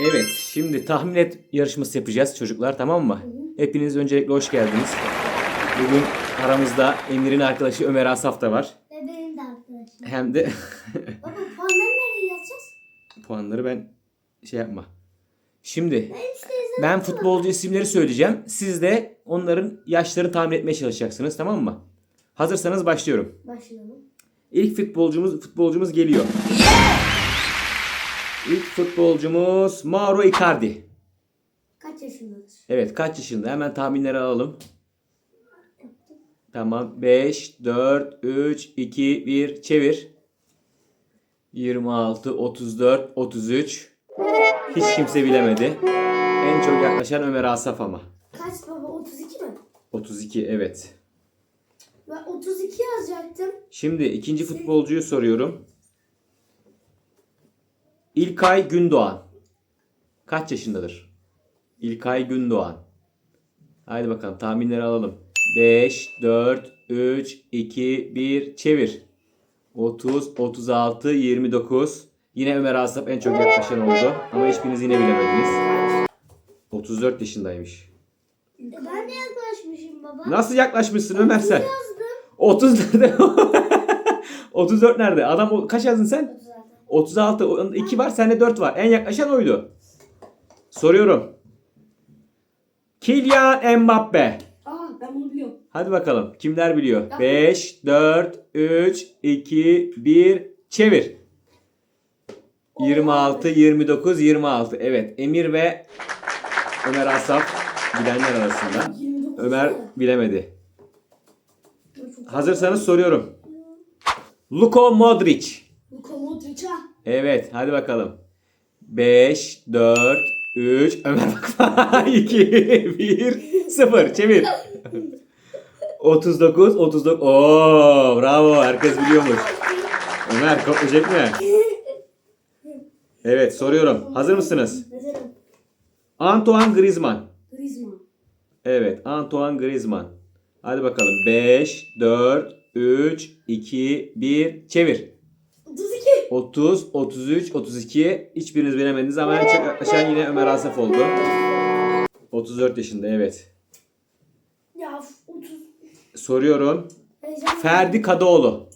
Evet, şimdi tahmin et yarışması yapacağız çocuklar tamam mı? Hepiniz öncelikle hoş geldiniz. Bugün aramızda Emir'in arkadaşı Ömer Asaf da var. Ve benim de arkadaşım. Hem de Baba puanları nereye yazacağız? puanları ben şey yapma. Şimdi Ben işte izledim. ben futbolcu isimleri söyleyeceğim. Siz de onların yaşlarını tahmin etmeye çalışacaksınız tamam mı? Hazırsanız başlıyorum. Başlayalım. İlk futbolcumuz futbolcumuz geliyor. İlk futbolcumuz Mauro Icardi. Kaç yaşındadır? Evet kaç yaşında? Hemen tahminleri alalım. Tamam. 5, 4, 3, 2, 1. Çevir. 26, 34, 33. Hiç kimse bilemedi. En çok yaklaşan Ömer Asaf ama. Kaç baba? 32 mi? 32 evet. Ben 32 yazacaktım. Şimdi ikinci futbolcuyu soruyorum. İlkay Gündoğan. Kaç yaşındadır? İlkay Gündoğan. Haydi bakalım tahminleri alalım. 5, 4, 3, 2, 1, çevir. 30, 36, 29. Yine Ömer Asaf en çok yaklaşan oldu. Ama hiçbiriniz yine bilemediniz. 34 yaşındaymış. Ben de yaklaşmışım baba. Nasıl yaklaşmışsın Ömer sen? Yazdım. 30 nerede? 34 nerede? Adam o- kaç yazdın sen? Zaten. 36. Onun 2 var, sende 4 var. En yaklaşan oydu. Soruyorum. Kylian Mbappe. Aa ben bunu biliyorum. Hadi bakalım. Kimler biliyor? 5, 4, 3, 2, 1. Çevir. 26, 29, 26. Evet. Emir ve Ömer Asaf bilenler arasında. 29 Ömer bilemedi. Hazırsanız soruyorum. Luko Modric. Ha. Evet hadi bakalım. 5, 4, 3, Ömer bakma. 2, 1, 0. Çevir. 39, 39. Oo bravo herkes biliyormuş. Ömer kopmayacak mı? Evet soruyorum. Hazır mısınız? Hazırım. Antoine Griezmann. Griezmann. Evet Antoine Griezmann. Hadi bakalım. 5, 4, 3, 2, 1. Çevir. 32. 30, 33, 32. Hiçbiriniz bilemediniz ama en çok yaklaşan yine Ömer Asaf oldu. 34 yaşında evet. Ya 30. Soruyorum. Ferdi Kadıoğlu.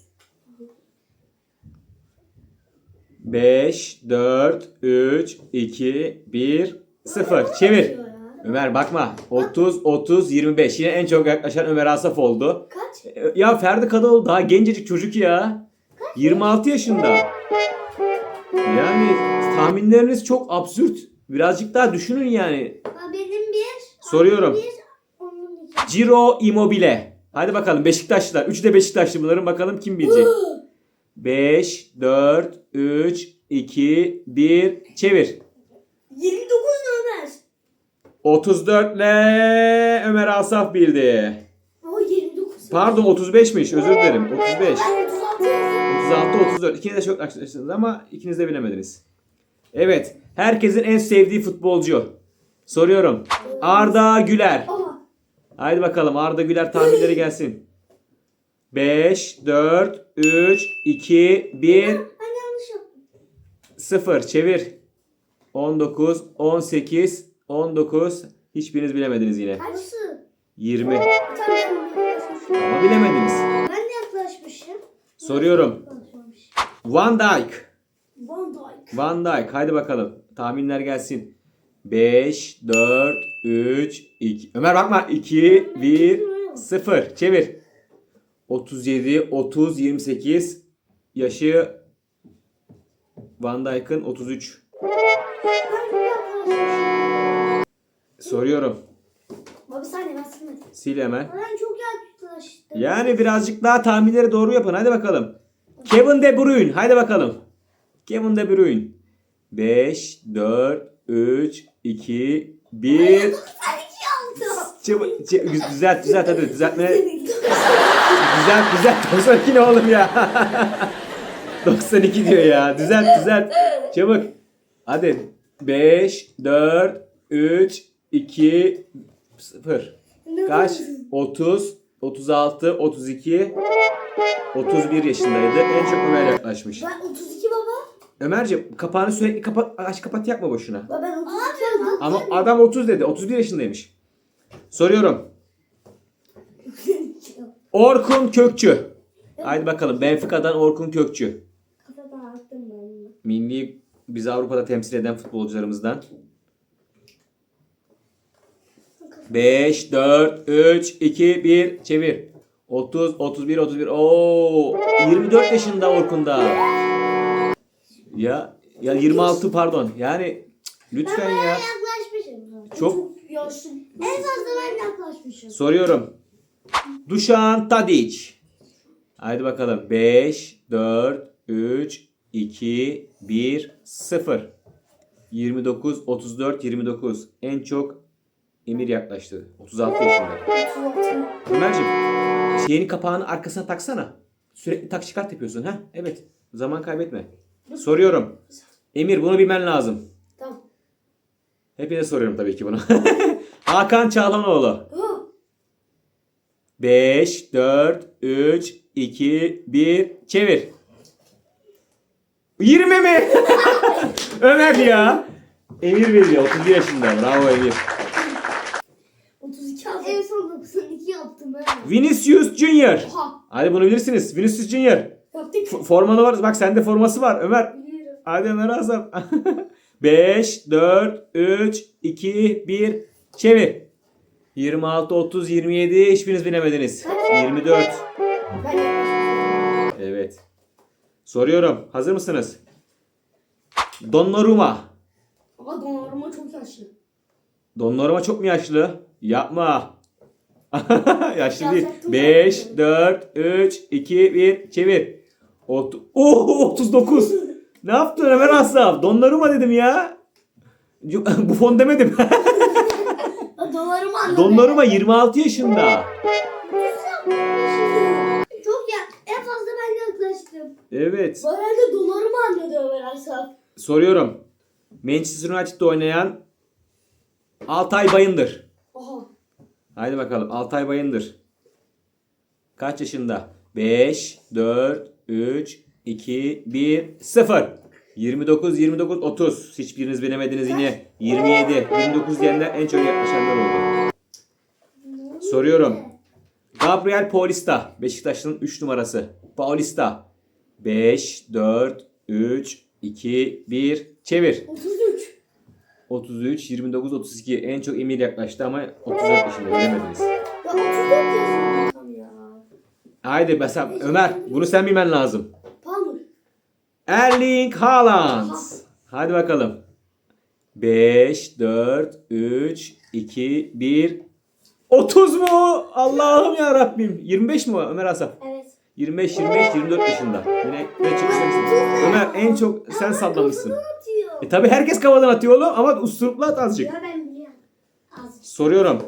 5, 4, 3, 2, 1, 0. Çevir. Ömer bakma. 30, 30, 25. Yine en çok yaklaşan Ömer Asaf oldu. Kaç? Ya Ferdi Kadıoğlu daha gencecik çocuk ya. 26 yaşında. Yani tahminleriniz çok absürt. Birazcık daha düşünün yani. Benim bir. Soruyorum. Bir. Onun iki. Ciro Immobile. Hadi bakalım Beşiktaşlılar. Üçü de Beşiktaşlı bunların. Bakalım kim bilecek. 5, 4, 3, 2, 1. Çevir. 29 Ömer. 34 ile Ömer Asaf bildi. O 29. Pardon 35'miş. Özür dilerim. 35. Ben 36 yazdım. 36, 34. İkiniz de çok yaklaştınız ama ikiniz de bilemediniz. Evet. Herkesin en sevdiği futbolcu. Soruyorum. Arda Güler. Haydi bakalım Arda Güler tahminleri gelsin. 5, 4, 3, 2, 1, ben yanlış yaptım. 0. Çevir. 19, 18, 19. Hiçbiriniz bilemediniz yine. Nasıl? 20. Bir tane yaklaşmışım. Ama bilemediniz. Ben de yaklaşmışım. Soruyorum. Van Dijk. Van Dijk. Van Dijk. Haydi bakalım. Tahminler gelsin. 5, 4, 3, 2. Ömer bakma. 2, 1, 0. Çevir. 37, 30, 28. Yaşı Van Dijk'ın 33. Ben de yaklaşmışım. Soruyorum. Baba saniye ben silmedim. Sil hemen. Ben çok yaklaştım. Yani birazcık daha tahminleri doğru yapın. Hadi bakalım. Kevin De Bruyne. Haydi bakalım. Kevin De Bruyne. 5, 4, 3, 2, 1. Ben iki aldım. Çabuk, çabuk- düzelt, düzelt hadi düzeltme. Düzelt, düzelt. 92 ne oğlum ya? 92 diyor ya. Düzelt, düzelt. Çabuk. Hadi. 5, 4, 3, 2, 0. Kaç? 30, 36, 32, 31 yaşındaydı. En çok Ömer yaklaşmış. Ben 32 baba. Ömerciğim kapağını sürekli kapat, aç kapat yapma boşuna. Baba ben 32 aldım. Ama adam 30 dedi. 31 yaşındaymış. Soruyorum. Orkun Kökçü. Haydi bakalım. Benfica'dan Orkun Kökçü. Milli bizi Avrupa'da temsil eden futbolcularımızdan. 5, 4, 3, 2, 1 çevir. 30, 31, 31. Oo, 24 yaşında Orkun'da. Ya ya 26 pardon. Yani lütfen ya. Yaklaşmışım. Çok yaşlı. En fazla ben yaklaşmışım. soruyorum. Duşan Tadic. Haydi bakalım. 5, 4, 3, 2, 1, 0. 29, 34, 29. En çok Emir yaklaştı. 36 yaşında. 36. Ömerciğim şeyini kapağını arkasına taksana. Sürekli tak çıkart yapıyorsun. ha? Evet. Zaman kaybetme. Soruyorum. Emir bunu bilmen lazım. Tamam. Hepinize soruyorum tabii ki bunu. Hakan Çağlanoğlu. Ha. 5, 4, 3, 2, 1 çevir. 20 mi? Ömer ya. Emir veriyor 31 yaşında. Bravo Emir. 32 aldım. En son 92 yaptım ben. Vinicius Junior. Oha. Hadi bunu bilirsiniz. Vinicius Junior. Yaptık. F- formanı var. Bak sende forması var Ömer. Biliyorum. Hadi Ömer Asaf. 5, 4, 3, 2, 1 çevir. 26, 30, 27 hiçbiriniz bilemediniz. 24. Ben yaklaşmışım. Evet. Soruyorum. Hazır mısınız? Donnarumma. Ama donarıma çok yaşlı. Donnarumma çok mu yaşlı? Yapma. Yaşlı Ya değil. sattım 5, ben. 4, 3, 2, 1 çevir. Ot oh, 39. ne yaptın Ömer Asaf? Donnarumma dedim ya. Bu fon demedim. Ya Donarıma anladım. Donnarumma 26 yaşında. Çok ya. En fazla ben yaklaştım. Evet. Bu herhalde donarıma anladı Ömer Asaf. Soruyorum. Manchester United'da oynayan Altay Bayındır. Haydi bakalım. Altay Bayındır. Kaç yaşında? 5, 4, 3, 2, 1, 0. 29, 29, 30. Hiçbiriniz bilemediniz yine. 27, 29 diyenler en çok yaklaşanlar oldu. Soruyorum. Gabriel Paulista. Beşiktaş'ın 3 numarası. Paulista. 5, 4, 3, 2, 1. Çevir. 33. 33, 29, 32. En çok Emir yaklaştı ama 34 yaşında bilemediniz. Ya 34 yaşında tam ya. Haydi mesela Ömer bunu sen bilmen lazım. Palmer. Erling Haaland. Hadi bakalım. 5, 4, 3, 2, 1. 30 mu? Allah'ım ya Rabbim. 25 mi Ömer Asaf? Evet. 25, 25, 24 yaşında. Yine ne çıksın? Ömer en çok sen sallamışsın. E tabi herkes kafadan atıyor oğlum ama usturuplu at azıcık. Ya ben biliyorum. Soruyorum.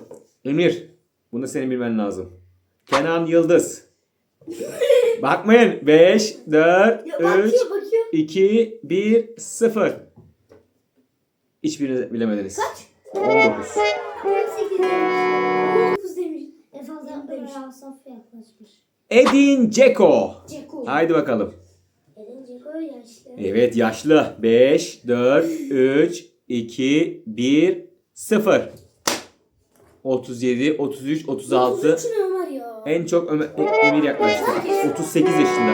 Emir. Bunu senin bilmen lazım. Kenan Yıldız. Bakmayın. 5, 4, Ya 3, bakıyor bakıyor. 2, 1, 0. Hiçbirini bilemediniz. Kaç? 19. 18 demiş. 19 demiş. En fazla demiş. Asaf yaklaşmış. Edin Dzeko. Ceko. Haydi bakalım. Yaşlı. Evet yaşlı. 5, 4, 3, 2, 1, 0. 37, 33, 36. 33 ne Ömer ya? En çok Ömer, E- Emir yaklaştı. 38 yaşında.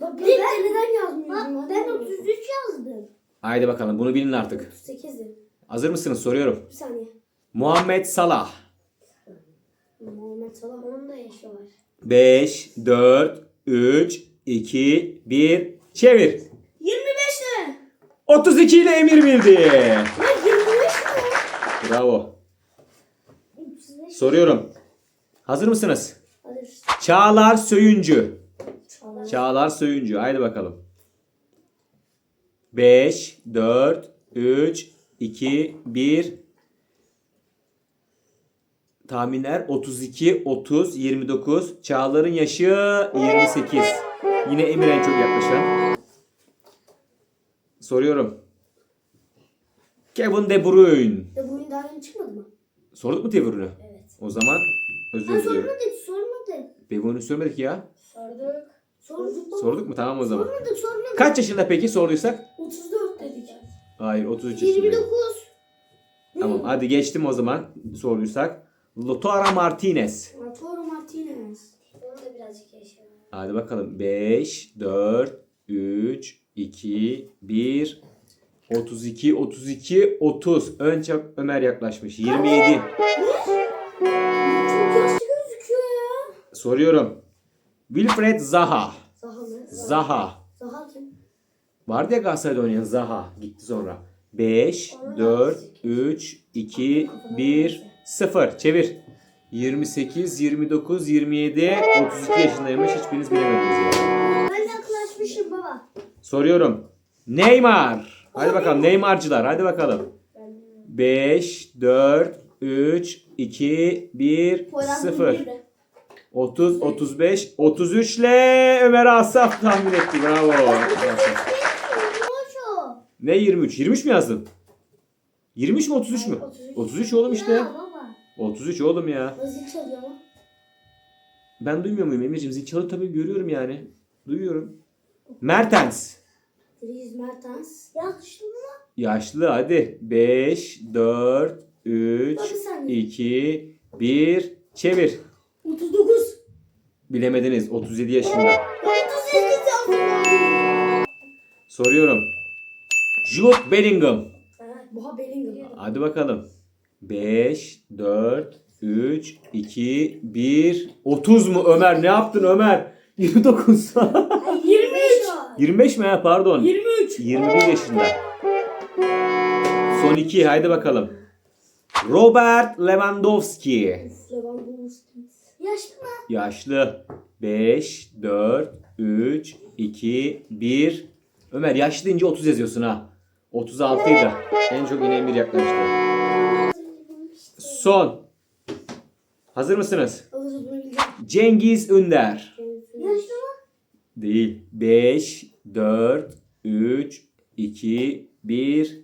Bak ben neden yazmıyorum? Ben 33 yazdım. Haydi bakalım bunu bilin artık. 38'im. Hazır mısınız? Soruyorum. Bir saniye. Muhammed Salah. Muhammed Salah onun da yaşı var. 5, 4, 3, 2, 1. Çevir. 25 ne? 32 ile Emir bildi. Ya 25 ne? Bravo. 35. Soruyorum. Hazır mısınız? Hadi. Çağlar Söyüncü. Çağlar. Çağlar Söyüncü. Haydi bakalım. 5, 4, 3, 2, 1. Tahminler 32, 30, 29. Çağlar'ın yaşı 28. Yine Emir en çok yaklaşan. Soruyorum. Kevin De Bruyne. Bu oyun daha yeni çıkmadı mı? Sorduk mu tevorunu? Evet. O zaman özür Ha diliyorum. sormadık sormadık. Begon'u söylemedik ya. Sorduk. Sorduk baba. Sorduk mu? Tamam o zaman. Sormadık sormadık. Kaç yaşında peki sorduysak? 34 dedik. Hayır 33 yaşında. 29. Tamam hadi geçtim o zaman sorduysak. Lautaro Martinez. Toro Martinez. Onu da birazcık yaşa. Hadi bakalım. 5, 4, 3, 2, 1, 32, 32, 30. Ön çok Ömer yaklaşmış. 27. Çok yaşlı gözüküyor ya. Soruyorum. Wilfred Zaha. Zaha mı? Zaha. Zaha kim? Vardı ya Galatasaray'da oynayan Zaha. Gitti sonra. 5, 4, 3, 2, 1, 0. Çevir. 28, 29, 27, 32 yaşındaymış. Hiçbiriniz bilemediniz yani. Ben yaklaşmışım baba. Soruyorum. Neymar. Hadi bakalım Neymarcılar. Hadi bakalım. 5, 4, 3, 2, 1, Poyraz 0. Bilgili. 30, 35, 33 ile Ömer Asaf tahmin etti. Bravo. Ne 23? 23 mi yazdın? 23 mi 33 mü? 33 oğlum işte. Ya baba. 33 oğlum ya. Zil çalıyor ama. Ben duymuyor muyum Emir'ciğim? Zil çalıyor tabii görüyorum yani. Duyuyorum. Mertens. Dries Mertens. Yakıştı mı? Yaşlı hadi. 5, 4, 3, Bak bir saniye. 2, 1. Çevir. 39. Bilemediniz. 37 yaşında. 38 yazdım. Soruyorum. Jude Bellingham. Buha Bellingham. Hadi bakalım. 5, 4, 3, 2, 1. 30 mu Ömer? Ne yaptın Ömer? 29. 23. 25 mi ha pardon. 23. 21 yaşında. Son iki haydi bakalım. Robert Lewandowski. Lewandowski. Yaşlı mı? Yaşlı. 5, 4, 3, 2, 1. Ömer yaşlı deyince 30 yazıyorsun ha. 36 idi. En çok yine Emir yaklaştı. Son. Hazır mısınız? Cengiz Ünder. Yaşlı? Değil. 5, 4, 3, 2, 1.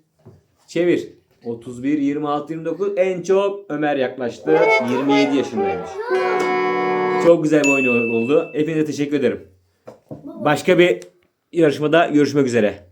Çevir. 31, 26, 29. En çok Ömer yaklaştı. 27 yaşındaymış. Çok güzel bir oyun oldu. Hepinize teşekkür ederim. Başka bir yarışmada görüşmek üzere.